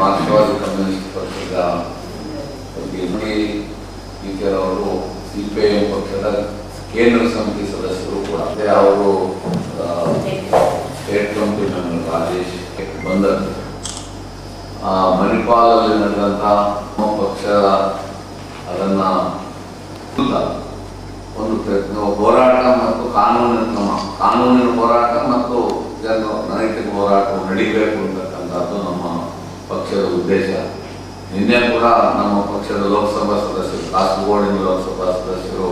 ಮಾರ್ಕ್ಸ್ವಾದಿ communist ಪಕ್ಷದ ಬಗ್ಗೆ teacher ಅವರು ಸಿ ಪಿ ಐ ಪಕ್ಷದ ಕೇಂದ್ರ ಸಮಿತಿ ಸದಸ್ಯರು ಕೂಡ. ಅವರು ಸ್ಟೇಟ್ ಕಮಿಟಿ ಮೆಂಬರ್ ರಾಜೇಶ್ ಬಂದರು. ಮಣಿಪಾಲಲ್ಲಿ ನಡೆದಂತಹ ಪಕ್ಷ ಅದನ್ನ ಒಂದು ಪ್ರಯತ್ನ, ಹೋರಾಟ ಮತ್ತು ಕಾನೂನಿನ ಕ್ರಮ, ಕಾನೂನಿನ ಹೋರಾಟ ಮತ್ತು ಜನ ನೈತಿಕ ಹೋರಾಟ ನಡೀಬೇಕು ಅಂತಕ್ಕಂಥದ್ದು ನಮ್ಮ ಪಕ್ಷದ ಉದ್ದೇಶ. ನಿನ್ನೆ ಕೂಡ ನಮ್ಮ ಪಕ್ಷದ ಲೋಕಸಭಾ ಸದಸ್ಯರು, ಕಾಸರಗೋಡಿನ ಲೋಕಸಭಾ ಸದಸ್ಯರು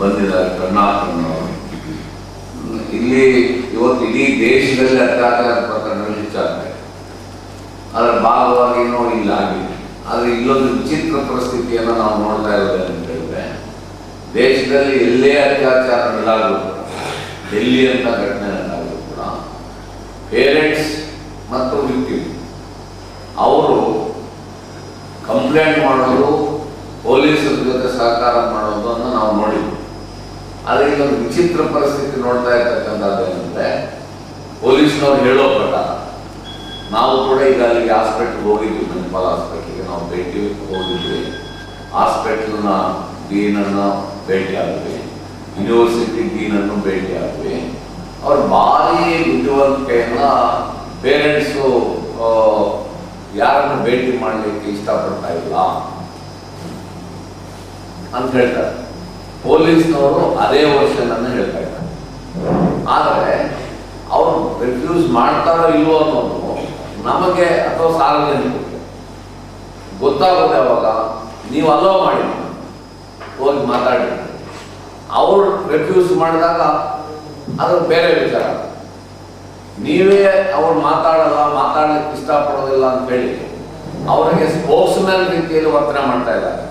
ಬಂದಿದ್ದಾರೆ ಕರ್ನಾಟಕನವರು ಇಲ್ಲಿ ಇವತ್ತು ಇಡೀ ದೇಶದಲ್ಲಿ ಅತ್ಯಾಚಾರ ಪ್ರಕರಣಗಳು ಹೆಚ್ಚಾಗ್ತವೆ ಅದರ ಭಾಗವಾಗಿ ಏನೋ ಇಲ್ಲ ಆಗಿದೆ ಆದರೆ ಇಲ್ಲೊಂದು ವಿಚಿತ್ರ ಪರಿಸ್ಥಿತಿಯನ್ನು ನಾವು ನೋಡ್ತಾ ಇರೋದು ಅಂತ ಹೇಳಿದ್ರೆ, ದೇಶದಲ್ಲಿ ಎಲ್ಲೇ ಅತ್ಯಾಚಾರ ನಡೆದಾಗಲೂ ಕೂಡ ಎಲ್ಲಿ ಅಂತ ಘಟನೆ ನಡೆದಾಗಲೂ ಕೂಡ ಪೇರೆಂಟ್ಸ್ ಮತ್ತು ವಿಕ್ಟಿಮ್ ಅವರು ಕಂಪ್ಲೇಂಟ್ ಮಾಡೋದು, ಪೊಲೀಸರ ಜೊತೆ ಸಹಕಾರ ಮಾಡೋದನ್ನು ನಾವು ನೋಡಿದ್ವಿ. ಆದರೆ ಒಂದು ವಿಚಿತ್ರ ಪರಿಸ್ಥಿತಿ ನೋಡ್ತಾ ಇರ್ತಕ್ಕಂಥದ್ದು ಪೊಲೀಸ್ನವ್ರು ಹೇಳೋ ಪ್ರಕಾರ ನಾವು ಕೂಡ ಈಗ ಅಲ್ಲಿಗೆ ಹಾಸ್ಪಿಟ್ಲ್ಗೆ ಹೋಗಿದ್ವಿ. ಮಣಿಪಾಲ್ ಹಾಸ್ಪಿಟ್ಲಿಗೆ ನಾವು ಭೇಟಿ ಹೋಗಿದ್ವಿ. ಹಾಸ್ಪಿಟ್ಲನ್ನ ಡೀನನ್ನು ಭೇಟಿ ಆದ್ವಿ. ಯೂನಿವರ್ಸಿಟಿ ಡೀನನ್ನು ಭೇಟಿ ಆದ್ವಿ. ಅವ್ರು ಭಾರಿ ಬುದ್ಧಿವಂತಿಕೆಯನ್ನು ಯಾರನ್ನು ಭೇಟಿ ಮಾಡಲಿಕ್ಕೆ ಇಷ್ಟಪಡ್ತಾ ಇಲ್ಲ ಅಂತ ಹೇಳ್ತಾರೆ. ಪೊಲೀಸ್ನವರು ಅದೇ ವರ್ಷನ್ ಅನ್ನು ಹೇಳ್ತಾ ಇದ್ದಾರೆ. ಆದರೆ ಅವರು ರಿಫ್ಯೂಸ್ ಮಾಡ್ತಾರೋ ಇಲ್ವೋ ಅನ್ನೋದು ನಮಗೆ ಅಥವಾ ಸಾರ್ವಜನಿಕರಿಗೆ ಗೊತ್ತಾಗುತ್ತೆ ಅವಾಗ, ನೀವು ಅಲೋ ಮಾಡಿ, ಹೋಗಿ ಮಾತಾಡಿ. ಅವರು ರೆಫ್ಯೂಸ್ ಮಾಡಿದಾಗ ಅದು ಬೇರೆ ವಿಚಾರ. ನೀವೇ ಅವ್ರು ಮಾತಾಡಲ್ಲ ಮಾತಾಡ್ಲಿಕ್ಕೆ ಇಷ್ಟಪಡೋದಿಲ್ಲ ಅಂತ ಹೇಳಿ ಅವರಿಗೆ ಮ್ಯಾನ್ ರೀತಿಯಲ್ಲಿ ವರ್ತನೆ ಮಾಡ್ತಾ ಇದ್ದಾರೆ.